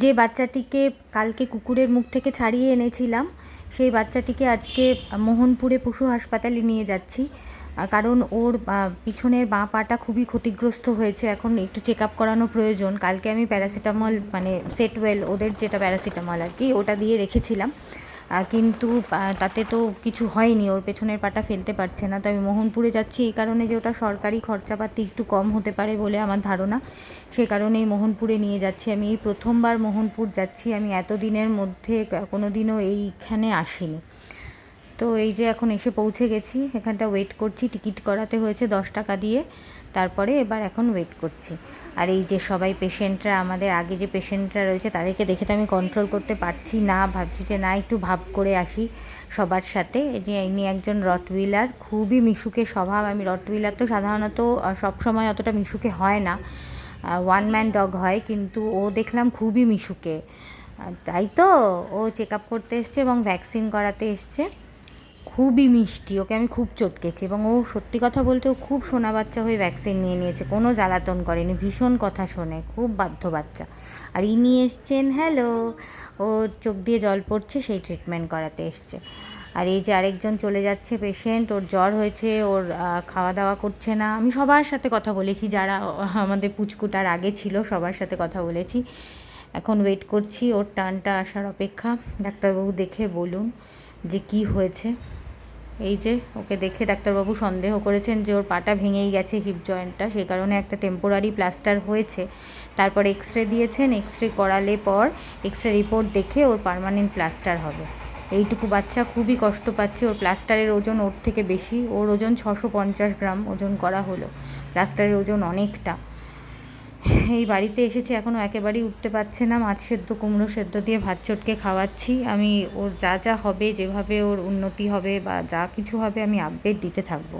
যে বাচ্চাটিকে কালকে কুকুরের মুখ থেকে ছাড়িয়ে এনেছিলাম, সেই বাচ্চাটিকে আজকে মোহনপুরে পশু হাসপাতালে নিয়ে যাচ্ছি। কারণ ওর পিছনের বাঁ পাটা খুবই ক্ষতিগ্রস্ত হয়েছে। এখন একটু চেক আপ করানো প্রয়োজন। কালকে আমি প্যারাসিটামল মানে সেটওয়েল, ওদের যেটা প্যারাসিটামল আর কি, ওটা দিয়ে রেখেছিলাম। কিন্তু তাতে তো কিছু হয়নি, ওর পেছনের পাটা ফেলতে পারছে না। তো আমি মোহনপুরে যাচ্ছি এই কারণে যে ওটা সরকারি খরচাপাতি একটু কম হতে পারে বলে আমার ধারণা। সে কারণেই মোহনপুরে নিয়ে যাচ্ছি। আমি এই প্রথমবার মোহনপুর যাচ্ছি। আমি এতদিনের মধ্যে কোনো দিনও এইখানে আসিনি। তো এই যে এখন এসে পৌঁছে গেছি, এখানটা ওয়েট করছি। টিকিট করাতে হয়েছে দশ টাকা দিয়ে। তারপরে এবার এখন ওয়েট করছি। আর এই যে সবাই পেশেন্টরা আমাদের আগে যে পেশেন্টরা রয়েছে, তাদেরকে দেখে তো আমি কন্ট্রোল করতে পারছি না, ভাবছি যে না, একটু ভাব করে আসি সবার সাথে। ইনি একজন রটউইলার, খুবই মিশুকে স্বভাব। আমি রটউইলার তো সাধারণত সবসময় অতটা মিশুকে হয় না। ওয়ান ম্যান ডগ হয়, কিন্তু ও দেখলাম খুবই মিশুকে। তাই তো ও চেক আপ করতে এসছে এবং ভ্যাকসিন করাতে এসছে। খুবই মিষ্টি, ওকে আমি খুব চটকেছি এবং ও সত্যি কথা বলতে ও খুব সোনা বাচ্চা হয়ে ভ্যাকসিন নিয়ে নিয়েছে, কোনো জ্বালাতন করেনি, ভীষণ কথা শোনে, খুব বাধ্য বাচ্চা। আর ইনি এসছেন হ্যালো ও চোখ দিয়ে জল পড়ছে, সেই ট্রিটমেন্ট করাতে এসছে। আর এই যে আরেকজন চলে যাচ্ছে পেশেন্ট ওর জ্বর হয়েছে, ওর খাওয়া দাওয়া করছে না, আমি সবার সাথে কথা বলেছি, যারা আমাদের পুচকুটার আগে ছিল, সবার সাথে কথা বলেছি। এখন ওয়েট করছি, ওর টানটা আসার অপেক্ষা, ডাক্তারবাবু দেখে বলুন। যে কি হয়েছে। এই যে ওকে দেখে ডাক্তারবাবু সন্দেহ করেছেন যে ওর পাটা ভেঙেই গেছে হিপ জয়েন্টটা সেই কারণে একটা টেম্পোরারি প্লাস্টার হয়েছে। তারপর এক্স রে দিয়েছেন এক্স রে করালে পর এক্স রে রিপোর্ট দেখে ওর পার্মানেন্ট প্লাস্টার হবে। এইটুকু বাচ্চা খুবই কষ্ট পাচ্ছে, ওর প্লাস্টারের ওজন ওর থেকে বেশি, ওর ওজন ছশো পঞ্চাশ গ্রাম ওজন করা হলো। প্লাস্টারের ওজন অনেকটা। এই বাড়িতে এসেছি এখনও একেবারেই উঠতে পারছে না। মাছ সেদ্ধ, কুমড়ো সেদ্ধ দিয়ে ভাত চটকে খাওয়াচ্ছি। আমি ওর যা যা হবে, যেভাবে ওর উন্নতি হবে বা যা কিছু হবে, আমি আপডেট দিতে থাকব।